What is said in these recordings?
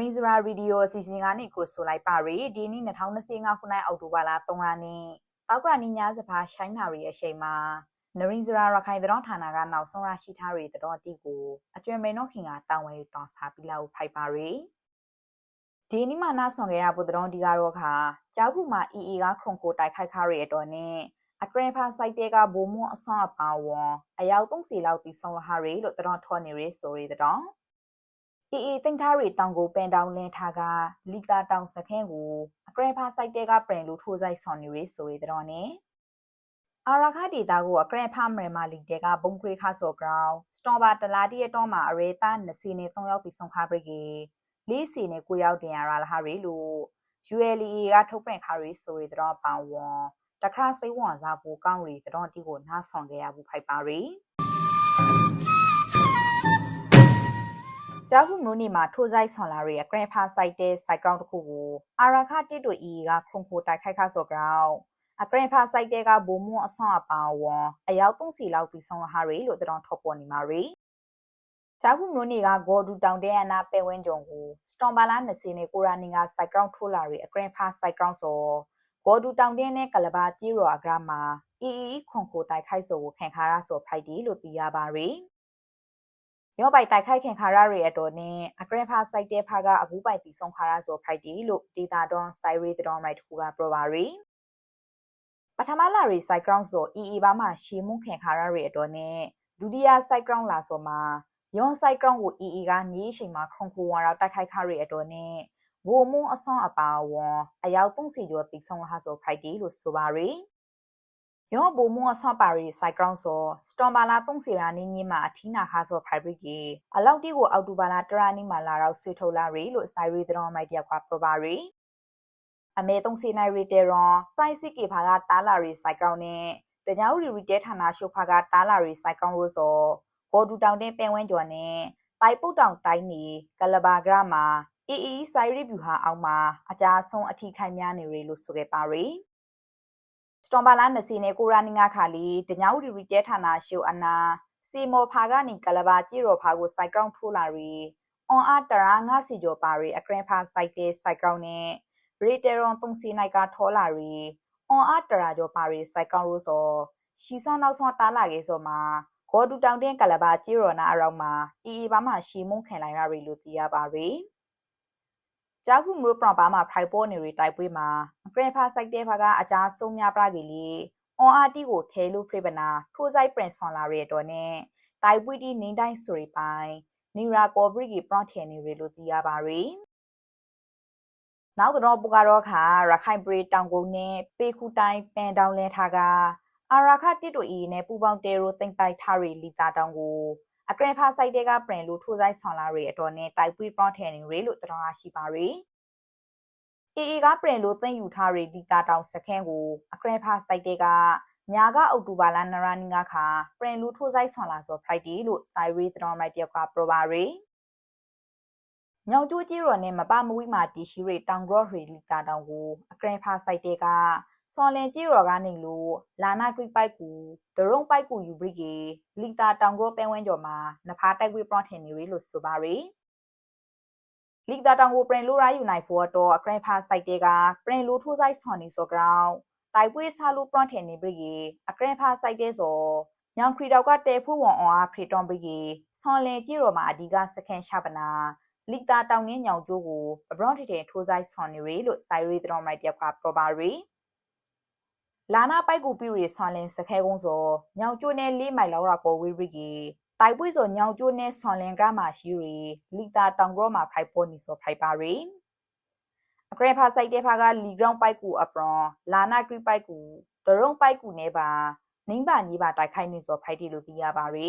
ရင်စရာဗီဒီယိုအစီအစဉ်ကနေကိုဆိုလိုက်ပါရီဒီနေ့2025ခုနှစ်အောက်တိုဘာလ3ရက်နေ့တောက်ကရနီညာစပါရှိုင်းနာရီအချိန်မှာနရင်စရာရခိုင်တောဌာနကနောက်ဆုံးရရှိထားရီတော်တီကိုအကျွမ်းမေနောခင်ကတာဝန်ယူတောင်းစားပြီးလောက်ဖိုက်ပါရီဒီနေ့မှနားဆောင်ခဲ့ရဖို့တော်ဒီကတော့ခါကြောက်ခုမှာ EE ကခုံကိုတိုက်ခိုက်ခါရီအတော်နဲ့အကရင်ဖာစိုက်တဲကဘိုးမွန်အဆွမ်းအပါဝန်အယောက်30လောက်တီဆောင်လာဟာရီလို့တော်ထော်နေရီဆိုရီတော် အေးအေးတင်ထားရီတောင်ကိုပန်တောင်လင်းထားကလီကာတောင်စခင်းကိုအကရဖာစိုက်တဲကပရင်လူထိုးဆိုင်ဆော်နေရီဆိုရတဲ့နဲ့အာရခဒေတာကိုအကရဖာမရမာလီတဲကဘုံခွေခါဆော့ဂရောင်းစတော်ဘာတလာတီရတော့မှာအရေတာနစီနေ3ယောက်ပြီးဆုံးခါပရိကေလေးစီနေ9ယောက်တင်ရလာဟာရီလို့ ULA ကထုတ်ပြန်ခါရီဆိုရတဲ့ပန်ဝန်တခါစိတ်ဝင်စားဖို့ကောင်းရီတဲ့တီကိုနားဆောင်ခဲ့ရဘူးဖိုက်ပါရီ ကြောက်ခုမျိုးနေမှာထိုးဆိုင်ဆွန်လာရီဂရန်ဖာစိုက်တဲ့စိုက်ကောင်တစ်ခုကိုအာရခတစ်တို့အီကခုံခိုတိုက်ခိုက်ခါဆိုကောင်အဂရန်ဖာစိုက်တဲ့ကဘုံမွန်အဆွန်အပါဝန်အယောက်30လောက်ပြီးဆုံးလာဟာရီလို့တတော်ထော်ပေါ်နေမှာရီကြောက်ခုမျိုးနေကဂေါ်ဒူတောင်တဲ့အနာပဲဝင်းကြုံကိုစတွန်ဘာလာ20နဲ့ကိုရာနီကစိုက်ကောင်ထိုးလာရီအဂရန်ဖာစိုက်ကောင်ဆိုဂေါ်ဒူတောင်တဲ့နဲ့ကလဘာတီရောအဂရမှာအီအီခွန်ခိုတိုက်ခိုက်ဆိုကိုခံခါရဆိုဖိုက်ဒီလို့သိရပါရီ ရောပိုက်တိုက်ခိုက်ခင်ခါရရီအတော်နဲ့အဂရဖာစိုက်တဲ့ဖာကအခုပိုက်တီဆုံးခါရဆိုဖိုက်တီလို့ဒေတာတွန်စိုက်ရီတတော်မိုက်တခုကပြောပါရီပထမလာရီစိုက်ဂရောင်းဆိုအီအီဘာမှရှီမုန်ခင်ခါရရီအတော်နဲ့ဒုတိယစိုက်ဂရောင်းလာဆိုမှာယွန်စိုက်ဂရောင်းကိုအီအီကညီးချိန်မှာခုံခုဝါတော့တိုက်ခိုက်ခါရီအတော်နဲ့ဝိုမွန်အဆွန်အပါဝန်အယောက်30ကျော်တီဆုံးလာဆိုဖိုက်တီလို့ဆိုပါရီ ယောဘူမွန်ဆော့ပါရီစိုက်ဂရောင်းဆိုစတော်ဘာလာသုံးစီရာနီညင်းမှာအထီးနာခါဆိုဖိုင်ဘရစ်ကြီးအလောက်တီကိုအောက်တိုဘာလာတရာနီမှာလာတော့ဆွေထုတ်လာရီလို့စိုက်ရီတတော်မိုက်တယောက်ကပရပါရီအမေသုံးစီနိုင်ရီတေရွန်ပရိုက်စစ်ကေဖာကတားလာရီစိုက်ဂရောင်းနဲ့တညာဦးရီရီတဲဌာနရှုဖာကတားလာရီစိုက်ဂရောင်းလို့ဆိုဂေါ်ဒူတောင်တဲ့ပင်ဝင်းကျော်နဲ့တိုင်ပုတ်တောင်တိုင်းနေကလဘာဂရမှာအီအီဆိုင်ရီဗျူဟာအောင်မှာအကြဆုံးအထီးခိုင်များနေရီလို့ဆိုခဲ့ပါရီ စတွန်ဘာလာနစီနေကိုရာနီငါခါလီတညာဦးရီတဲဌာနရှုအနာစီမောဖာကနီကလဘာကြည့်ရောဖာကိုစိုက်ကောင်ထိုးလာရီအွန်အားတရာငါစီကျော်ပါရီအကရင်ဖာစိုက်တဲ့စိုက်ကောင်နဲ့ရီတေရွန်သုံးစီနိုင်ကထောလာရီအွန်အားတရာကျော်ပါရီစိုက်ကောင်လို့ဆိုရှီဆောင်းနောက်ဆောင်းတားလာခဲ့ဆိုမှာဂေါ်ဒူတောင်တဲ့ကလဘာကြည့်ရောနာအရောက်မှာအီအီဘာမှရှီမုန်ခင်လိုက်ရရီလို့သိရပါရီ ကြာခုမျိုးပရပါမှာဖိုင်ပေါ်နေရီတိုက်ပွဲမှာအကရဖာစိုက်တဲ့ဖာကအကြဆုံးများပြကြလေအွန်အာတီကိုထဲလို့ဖိပနာထိုးဆိုင်ပရင်ဆွန်လာရတော့နဲ့တိုက်ပွဲတီနင်းတိုင်းဆိုရီပိုင်နီရာကောဘရီကီပရထန်နေရီလို့သိရပါရီနောက်တော့ပူကတော့ခါရခိုင်ပရီတောင်ကုန်နဲ့ပေခုတိုင်းပန်တောင်လဲထားကအာရာခတစ်တို့အီနဲ့ပူပေါင်းတဲရိုသိမ့်ပိုက်ထားရီလီတာတောင်ကို အကရင်ဖာဆိုင်တဲကပရင်လို့ထိုးဆိုင်ဆောင်လာရီအတော်နဲ့တိုက်ပွေးပရော့ထန်နေရီလို့တတော်ရှိပါရီအေအေကပရင်လို့သိမ့်ယူထားရီဒီတာတောင်စခန်းကိုအကရင်ဖာဆိုင်တဲကညာကအောက်တိုဘာလနရနီငါခါပရင်လို့ထိုးဆိုင်ဆောင်လာဆိုဖရိုက်ဒီလို့ဆိုင်ရီတတော်မိုက်တယောက်ကပရိုပါရီညောင်ကျိုးကြီးရော်နဲ့မပမဝိမာတီရှိရီတောင်ဂရော့ရီလီတာတောင်ကိုအကရင်ဖာဆိုင်တဲက စော်လင်ကြီးရော်ကနေလို့လာနာကွိပိုက်ကူဒရုံပိုက်ကူယူဘရိကေလီတာတောင်ကိုပဲဝင်းကျော်မှာနဖားတိုက်ကွေပရော့ထင်နေရီလို့ဆိုပါရီလီတာတောင်ကိုပရင်လိုရာယူနိုင်ဖို့တော့အကရင်ဖာစိုက်တဲကပရင်လိုထိုးဆိုင်ဆွန်နေဆိုကောင်တိုက်ပွဲဆာလိုပရော့ထင်နေဘရိကေအကရင်ဖာစိုက်တဲဆိုညောင်ခရီတောက်ကတဲဖို့ဝန်အောင်အားဖရီတွန်ဘရိကေဆွန်လင်ကြီးရော်မှာအဒီကစကန်ရှာပနာလီတာတောင်ငင်းညောင်ကျိုးကိုဘရော့ထတဲ့ထိုးဆိုင်ဆွန်နေရီလို့စိုက်ရီတော်မိုက်တယောက်ကပြောပါရီ လာနာပိုက်ကူပီရီဆွန်လင်စခဲကုန်းစောညောင်ကျိုးနဲ့လေးမိုင်လောက်ရပေါ်ဝေးရီကီတိုင်ပွေစောညောင်ကျိုးနဲ့ဆွန်လင်ကမှာရှိရီလီတာတောင်ဂရောမှာဖိုက်ပေါ်နီစောဖိုက်ပါရီအကရဖာစိုက်တဲ့ဖာကလီဂရောင်းပိုက်ကူအပရွန်လာနာဂရီပိုက်ကူဒရုံပိုက်ကူနဲ့ပါနင်းပါညီပါတိုက်ခိုက်နေစောဖိုက်တီလို့သိရပါရီ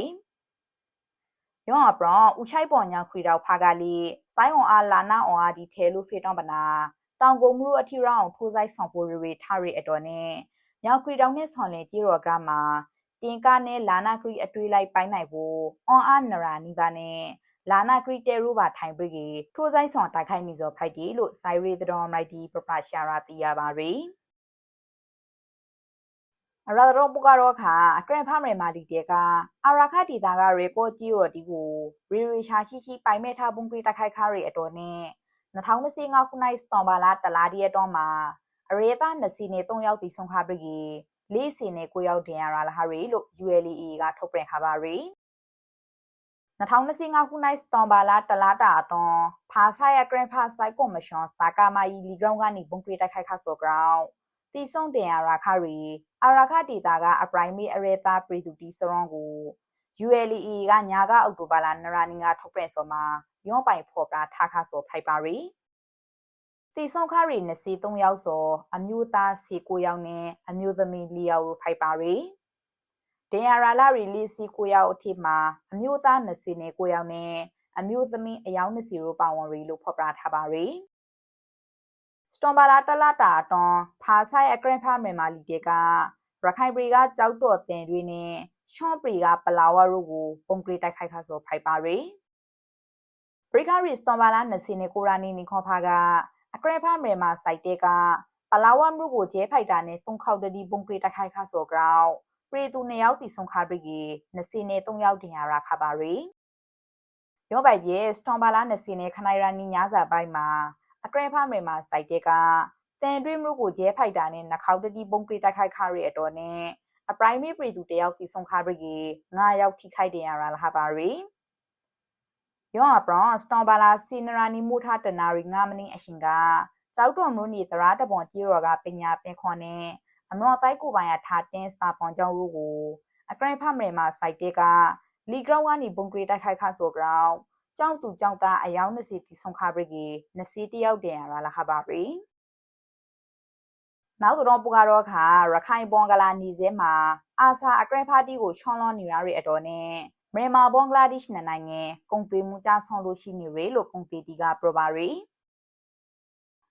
ယောအပရွန်ဥချိုက်ပေါ်ညာခွေတော့ဖာကလေးစိုင်းအောင်အားလာနာအောင်အားဒီထဲလို့ဖေတော့ပနာတောင်ကုန်မှုအထီရောင်းထိုးဆိုင်ဆောင်ပိုရီထားရီအတော်နဲ့ ညောင်ခရီတောင်နဲ့ဆွန်လင်ကြီးရော်ကမှာတင်ကနဲ့လာနာခရီအတွေ့လိုက်ပိုင်းနိုင်ဖို့အွန်အားနရာနီပါနဲ့လာနာခရီတဲရူပါထိုင်ပရိထိုးဆိုင်ဆောင်တိုက်ခိုက်မိစောဖိုက်တီလို့ဆိုင်ရီတတော်မိုက်တီပပရှာရာတီရပါရီအရာတော်ပူကတော့ခါအကရန်ဖမယ်မာဒီတဲကအရာခတီတာကရေကောကြီးရော်ဒီကိုရီရီရှာရှိရှိပိုင်မဲ့ထားပုံပြတိုက်ခိုက်ခါရီအတော်နဲ့2025ခုနှစ်စတောင်ဘာလာတလာဒီရတော့မှာ အရေသားနစီနေ3ယောက်တီဆုံးခါပြီကြီးလေးစီနေ9ယောက်တင်ရလာဟာရီလို့ ULEA ကထုတ်ပြန်ထားပါရီ2025ခုနှစ်စတောင်ဘာလာတလာတာအတွန်းဖာဆိုင်ရဂရန်ဖာဆိုင်ကော်မရှင်စာကာမာယီလီဂရောင်းကနေပုံပြေးတိုက်ခိုက်ခါဆိုကောင်တီဆုံးတင်ရရာခရီအရာခဒေတာကအပရိုင်မီအရေသားပရီတူတီစရွန်ကို ULEA ကညာကအောက်တိုဘာလနရာနီကထုတ်ပြန်ဆိုမှာယောပိုင်ဖော်ပြထားခါဆိုဖိုက်ပါရီ တီဆုံခရီနစီ3ယောက်စောအမျိုးသားစီ9ယောက်နဲ့အမျိုးသမီး4ယောက်ဖိုက်ပါရီဒင်ယာရာလာရီလီစီ9ယောက်အထိမှာအမျိုးသားနစီနဲ့9ယောက်နဲ့အမျိုးသမီးအယောက်20ရိုးပါဝင်ရီလို့ဖော်ပြထားပါရီစတွန်ဘာလာတလာတာတွန်ဖာဆိုင်အဂရန်ဖာမြန်မာလီကေကရခိုင်ပရီကကြောက်တော့တင်တွေနဲ့ရှွန်ပရီကပလာဝါတို့ကိုပုံကလေးတိုက်ခိုက်ခါဆိုဖိုက်ပါရီဘရိကာရီစတွန်ဘာလာနစီနဲ့ကိုရာနီနီခေါ်ဖာက အကရဖာမရမာစိုက်တဲကပလာဝမ်ရုကိုကျဲဖိုက်တာနဲ့သုံးခေါက်တဒီပုံကလေးတိုက်ခိုက်ခါဆိုကြောက်ပရီတူနှစ်ယောက်တီဆုံခါပရီနစီနဲ့သုံးယောက်တင်ရတာခါပါရီရောပိုက်ပြေစတွန်ဘာလာနစီနဲ့ခနိုင်ရာနီညာစာပိုင်းမှာအကရဖာမရမာစိုက်တဲကတန်တွင်းမှုကိုကျဲဖိုက်တာနဲ့နှခေါက်တတိပုံကလေးတိုက်ခိုက်ခါရအတော်နဲ့အပရိုင်မေပရီသူတယောက်တီဆုံခါပရီ9ယောက်ထိခိုက်တင်ရတာလားပါရီ ယောအပရောစတောင်ဘာလာစီနရာနီမူထားတနာရီ9မိနစ်အရှင်ကကြောက်တော်မျိုးနေသရာတပွန်ကြီးရော်ကပညာပင်ခွန်နဲ့အမောတိုက်ကိုပိုင်ရထားတင်းစာပွန်ကြောင့်တို့ကိုအကရင်ဖမရမှာစိုက်တဲကလီဂရောင်းကနေဘုံကရီတိုက်ခိုက်ခါဆိုကြောင်းကြောက်သူကြောက်သားအယောင်20တီဆုံခါပရီ20တယောက်တင်ရတာလားပါရီနောက်တော့ပူကတော့ခါရခိုင်ဘွန်ဂလာနီစဲမှာအာဆာအကရဖာတီကိုချွန်လွန်နေရတဲ့အတော်နဲ့ မြန်မာဘွန်ဂလားဒေ့ရှ်နိုင်ငံကုန်သွယ်မှုကြဆောင်လို့ရှိနေရလို့ကုန်သွယ်တီကပရပါရီ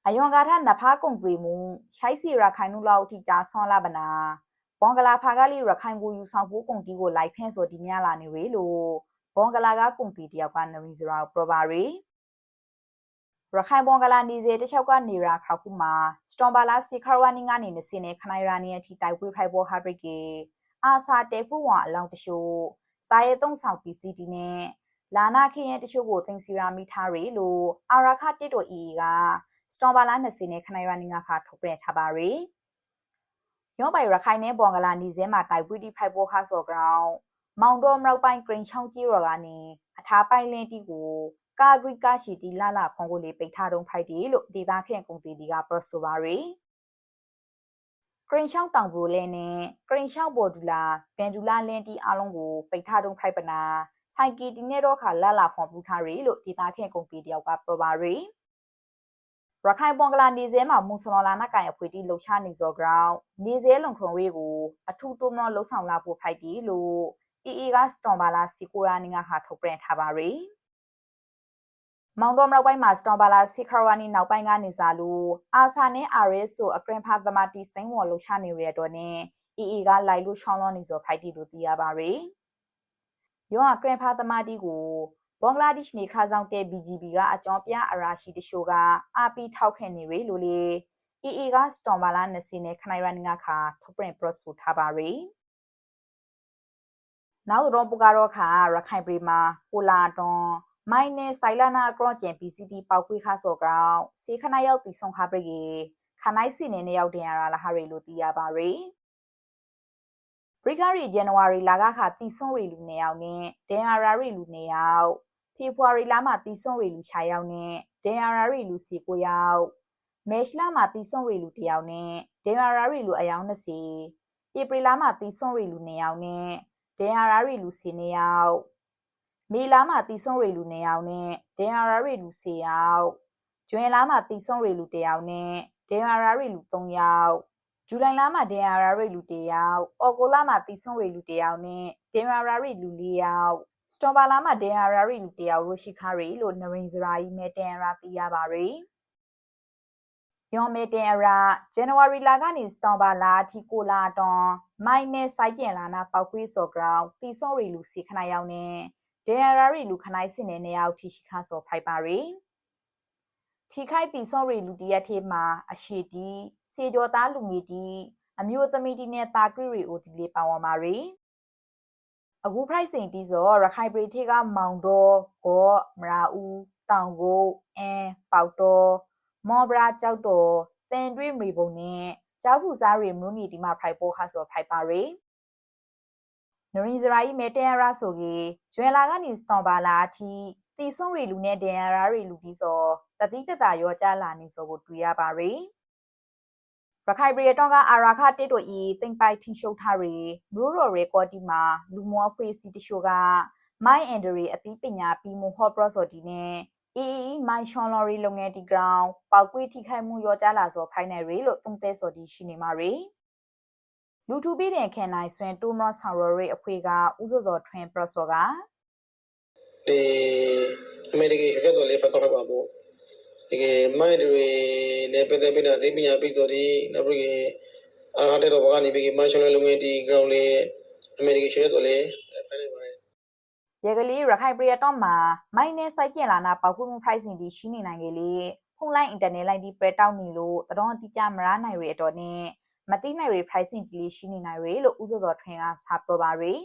အယွန်ကာထနဖားကုန်သွယ်မှုရှိုက်စီရခိုင်နုလောက်ထိကြဆွန်လာပနာဘွန်ဂလာဖာကလေးရခိုင်ကိုယူဆောင်ဖို့ကုန်တီကိုလိုက်ဖင်းဆိုဒီများလာနေရလို့ဘွန်ဂလာကကုန်တီတယောက်ကနရီစရာပရပါရီရခိုင်ဘွန်ကလာနေစေတချောက်ကနေရာခါခုမှာစတွန်ဘာလာစီခရဝနီကနေနစင်းနဲ့ခနိုင်ရာနီအထိတိုက်ပွဲဖိုက်ဘောဟာဘရစ်ကေအာစာတဲဖူဝါအလောင်းတရှို့ စာရဲသုံးဆောင် PCD နဲ့လာနာခရင်တချို့ကိုသိစီရာမိထားရီလို့အာရာခတစ်တို EE ကစတွန်ဘာလာနစင်းနဲ့ခနိုင်ရာနီငါခါထုတ်ပြန်ထားပါရီရောပိုင်ရခိုင်နဲ့ဘွန်ကလာနေစဲမှာတိုက်ပွဲတိဖိုက်ဘောခါစော်ကောင်မောင်တော်မြောက်ပိုင်းဂရင်းချောင်းကြီးရော်ကနေအထားပိုင်လင်းတီကိုကာဂရီကာရှိတီလာလာခွန်ကိုလေပိတ်ထားတုံးဖိုက်တီလို့ဒေတာခန့်ကုန်တီဒီကပရဆိုပါရီ ဂရင်ရှောင်းတောင်ဘူလဲနဲ့ဂရင်ရှောင်းဘော်ဒူလာဘန်ဒူလာလင်းတီအလုံးကိုပိတ်ထားတုံးဖိုက်ပနာဆိုင်ကီတီနဲ့တော့ခါလာလာခွန်ပူထားရီလို့ဒေတာခန့်ကုန်တီတယောက်ကပရပါရီရခိုင်ပွန်ကလာနေစဲမှာမွန်ဆလော်လာနာကန်အဖွေတီလှုပ်ရှားနေစော ground နေစဲလုံခုံရီကိုအထူးတိုးမလို့လှုပ်ဆောင်လာဖို့ဖိုက်တီလို့ EE ကစတွန်ဘာလာစီကိုရာနီငါခါထုတ်ပြန်ထားပါရီ မောင်တော်မြောက်ပိုင်းမှာစတောင်ဘာလာစီခရဝနီနောက်ပိုင်းကနေစားလို့အာဆာနဲ့အာရစ်ဆိုအကရင်ဖာသမတီစိန်ဝေါ်လှူချနေရတဲ့နဲ့အီအီကလိုက်လို့ရှောင်းလောနေစောဖိုက်တီလို့သိရပါရယ်။ယောအကရင်ဖာသမတီကိုဘင်္ဂလားဒေ့ရှ်နေခါဆောင်တဲ့ BGB ကအကြောင်းပြအရာရှိတချို့ကအာပီထောက်ခံနေရလို့လေအီအီကစတောင်ဘာလာနစီနဲ့ခနိုင်ရန်ငါခါထုတ်ပြန်ပရဆူထားပါရယ်။နောက်တော့ပူကတော့ခါရခိုင်ပြည်မှာကိုလာတွန် မိုင်းနဲ့ဆိုင်လာနာအကရော့ကျန် PCT ပေါက်ခွေးခါစော်ကောင်စေခနာရောက်တီဆုံခါပရိခနိုင်စီနေနဲ့ရောက်တင်ရတာလားဟာရီလို့သိရပါရယ်ဘရိဂရီဇန်နဝါရီလာကခါတီဆုံရီလူနေရောက်နဲ့ဒန်အာရာရီလူနေရောက်ဖေဖော်ဝါရီလမှာတီဆုံရီလူ6ရောက်နဲ့ဒန်အာရာရီလူစီ9ရောက်မေရှလာမှာတီဆုံရီလူ1ယောက်နဲ့ဒန်အာရာရီလူအယောက်20ဧပြီလမှာတီဆုံရီလူ2ယောက်နဲ့ဒန်အာရာရီလူစီ2ယောက် မေလာမှာတီဆုံရီလူ2ယောက်နဲ့ဒင်ယာရာရီလူ4ယောက်ဂျွန်လာမှာတီဆုံရီလူ1ယောက်နဲ့ဒင်ယာရာရီလူ3ယောက်ဇူလိုင်လမှာဒင်ယာရာရီလူ1ယောက်အော်ဂိုလာမှာတီဆုံရီလူ1ယောက်နဲ့ဒင်ယာရာရီလူ4ယောက်စတော်ဘာလာမှာဒင်ယာရာရီလူ1ယောက်ရိုရှိခါရီလို့နရင်စရာကြီးမဲတန်ရာသိရပါရီယောမေတန်ရာဇန်နဝါရီလကနေစတော်ဘာလာအထိကိုလာတွန်မိုင်းနဲ့စိုက်ကျင်လာနာပောက်ခွေးစော်ဂရောင်းတီဆုံရီလူစီခဏယောက်နဲ့ ဒေရရာရီလူခနိုင်စင်နေရောက်ထိရှိခါစောဖိုက်ပါရီထိခိုက်တီဆော့ရီလူတရက်သေးမှာအရှိတီစေကျော်သားလူငယ်တီအမျိုးသမီးတီနဲ့တာကရီရီအိုတီလေးပါဝင်ပါရီအခု price စင်တီဆိုရခိုင်ပရီထေကမောင်တော်ကောမရာဦးတောင်ကိုအင်းပေါတော်မော်ဘရာကြောက်တော်တန်တွေးမီပုံနဲ့ကြောက်ဖူစားရီမနုနီဒီမှာဖိုက်ပေါ်ဟာဆိုဖိုက်ပါရီ နရင်ဇရာဤမဲတန်ရာဆိုကြီးကျွဲလာကနေစတော်ပါလာအထိတီဆုံးရီလူနဲ့ဒန်ရာရီလူပြီးစောတတိတတာရောကြလာနေစောကိုတွေ့ရပါရီရခိုင်ပြည်တော်ကအာရာခတစ်တို့ဤတင်ပိုက်ထီရှုပ်ထားရီမရူရိုရေကော်တီမှာလူမောဖွေးစီတရှိုကမိုင်းအန်ဒရီအသိပညာပြီးမှုဟော့ပရော့ဆိုဒီနဲ့အီအီမိုင်းရှွန်လော်ရီလုပ်ငန်းဒီဂရောင်းပေါကွေးထိခိုက်မှုရောကြလာစောဖိုင်နယ်ရီလို့သုံးသက်စောဒီရှိနေမှာရီ လူထူပြီးတဲ့ခင်နိုင်ဆွင်တိုမော့ဆောင်ရော်ရီအခွေကဥဇော်စောထွင်ပရော့စောကဒီအမေရိကန်ခက်တော့လေဖတ်တော့ပါဘူးဒီကမိုင်းတွေနဲ့ပတ်သက်ပြီးတော့သိပညာပြီးဆိုဒီနောက်ပြီးအာဟာတဲ့တော့ဘာကနေပြီးမန်ရှယ်လုံငန်းဒီ ground လေးအမေရိကန်ရှယ်တော့လေဖိုင်နေပါတယ်ရေကလေးရခိုင်ပြည်တော်မှာမိုင်းနဲ့စိုက်ကျင်လာနာပေါခုမှု pricing ဒီရှိနေနိုင်လေလေဖုန်းလိုင်း internet လိုင်းဒီပရတောက်နေလို့တတော်တိကျမရနိုင်ရတော့နဲ့ မတိနိုင်ရ pricing ဒီလေးရှိနေနိုင်ရလို့ဥစောစောထွင်ကစာပြောပါရယ်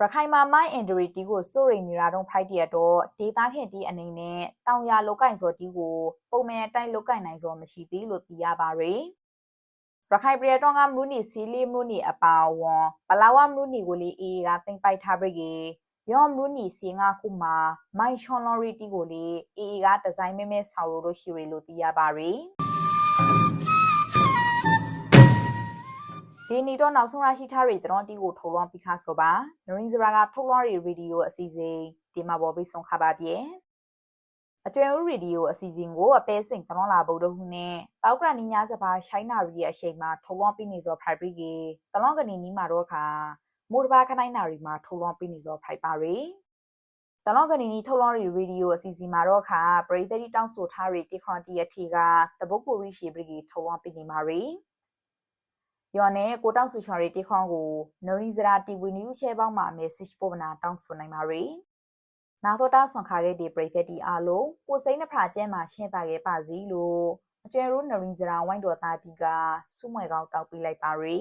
ရခိုင်မှာမိုင်း injury တီကိုစိုးရိမ်နေတာတော့ဖိုက်တရတော့ဒေတာခင်တီအနေနဲ့တောင်ရလောက်ကင်စောတီကိုပုံမှန်အတိုင်းလောက်ကင်နိုင်စောမရှိသေးလို့သိရပါရယ်ရခိုင်ပြည်တော်ကမလူနီစီလီမလူနီအပါဝွန်ပလာဝမလူနီကိုလေအေးကတင်ပိုက်ထားပြီကေယောမလူနီစီငါခုမှာမိုင်ရှွန်လော်ရီတီကိုလေအေးကဒီဇိုင်းမဲမဲဆောက်လို့ရှိရလို့သိရပါရ ဒီနီတော့နောက်ဆုံးရရှိထားတဲ့တတော်တီကိုထုတ်လွှင့်ပြီးခါဆိုပါနရင်းစရာကထုတ်လွှင့်ရဗီဒီယိုအစီအစဉ်ဒီမှာပေါ်ပြီးဆုံးခပါပြဲအကျွဲဦးရေဒီယိုအစီအစဉ်ကိုအပဲစင်ကလွန်လာဗုဒ္ဓဟူးနဲ့တောက်ကရနီညာစပါရှိုင်းနာရီရဲ့အချိန်မှာထုတ်လွှင့်ပြီးနေစောဖိုက်ပြီးကေတလွန်ကနီနီမှာတော့ခါမိုတဘာခနိုင်နာရီမှာထုတ်လွှင့်ပြီးနေစောဖိုက်ပါရီတလောကနီနီထုတ်လွှင့်ရီရေဒီယိုအစီအစဉ်မှာတော့ခါပရိသတ်တောင်းဆိုထားရီတီခွန်တီအထီကတပုတ်ကိုရီရှီပရီထုတ်လွှင့်ပြီးနေမှာရီ ယောနဲ့ကိုတောက်ဆူချော်ရီတီခွန်ကိုနော်ရီဇရာတီဝီနယူးချဲပေါင်းမှာ message ပို့မနာတောင်းဆိုနိုင်ပါရီနာသောတာဆွန်ခါခဲ့တဲ့ပရိသတ်တီအားလုံးကိုစိမ့်နှဖရာကျဲမှာရှင်းတာခဲ့ပါစီလို့အကျွဲရိုးနော်ရီဇရာဝိုင်းတော်သားတီကစုမွဲကောင်းတောက်ပေးလိုက်ပါရီ